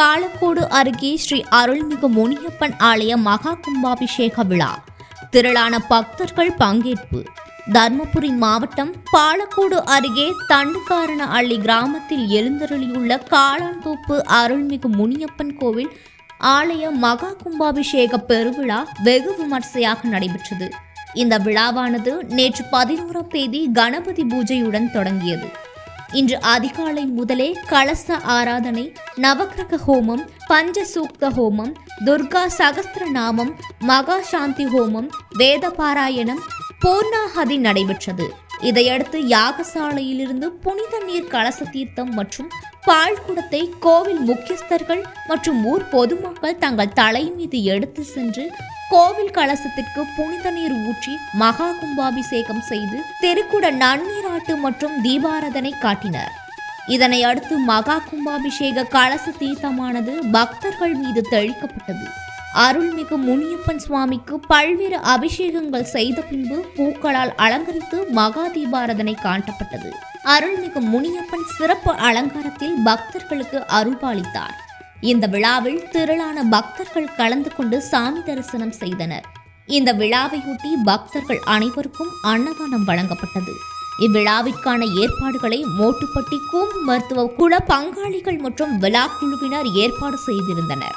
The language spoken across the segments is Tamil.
பாலக்கோடு அருகே ஸ்ரீ அருள்மிகு முனியப்பன் ஆலய மகா கும்பாபிஷேக விழா. திரளான பக்தர்கள் பங்கேற்பு. தர்மபுரி மாவட்டம் பாலக்கோடு அருகே தண்டுக்காரண அள்ளி கிராமத்தில் எழுந்தருளியுள்ள காளாந்தோப்பு அருள்மிகு முனியப்பன் கோவில் ஆலய மகா கும்பாபிஷேக பெருவிழா வெகு விமர்சையாக நடைபெற்றது. இந்த விழாவானது நேற்று பதினோராம் தேதி கணபதி பூஜையுடன் தொடங்கியது. இன்று அதிகாலை முதலே கலச ஆராதனை நவக்கிரக ஹோமம் பஞ்சசூக்த ஹோமம் துர்கா சகஸ்திர நாமம் மகா சாந்தி ஹோமம் வேத பாராயணம் பூர்ணாகதி நடைபெற்றது. இதையடுத்து யாகசாலையிலிருந்து புனித நீர் கலச தீர்த்தம் மற்றும் பால் குடத்தை கோவில் முக்கியஸ்தர்கள் மற்றும் ஊர் பொதுமக்கள் தங்கள் தலை மீது எடுத்து சென்று கோவில் கலசத்திற்கு புனித நீர் ஊற்றி மகா கும்பாபிஷேகம் செய்து திருக்குட நன்னீர் நன்னீராட்டு மற்றும் தீபாராதனை காட்டினர். இதனை அடுத்து மகா கும்பாபிஷேக கலச தீர்த்தமானது பக்தர்கள் மீது தெளிக்கப்பட்டது. அருள்மிகு முனியப்பன் சுவாமிக்கு பல்வேறு அபிஷேகங்கள் செய்த பின்பு பூக்களால் அலங்கரித்து மகா தீபாரதனை காட்டப்பட்டது. அருள்மிகு முனியப்பன் சிறப்பு அலங்காரத்தில் பக்தர்களுக்கு அருள்பாலித்தார். இந்த விழாவில் திரளான பக்தர்கள் கலந்து கொண்டு சாமி தரிசனம் செய்தனர். இந்த விழாவையொட்டி பக்தர்கள் அனைவருக்கும் அன்னதானம் வழங்கப்பட்டது. இவ்விழாவிற்கான ஏற்பாடுகளை மோட்டுப்பட்டி கூம்பு மருத்துவ குழ பங்காளிகள் மற்றும் விழா குழுவினர் ஏற்பாடு செய்திருந்தனர்.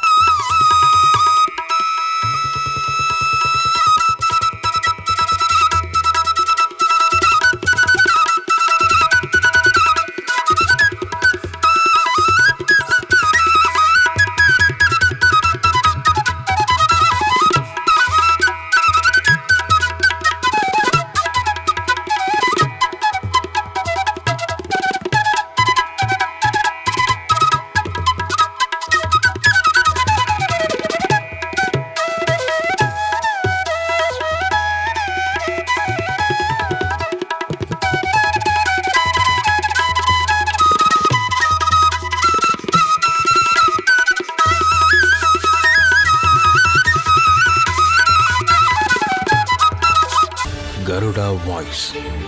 Garuda Voice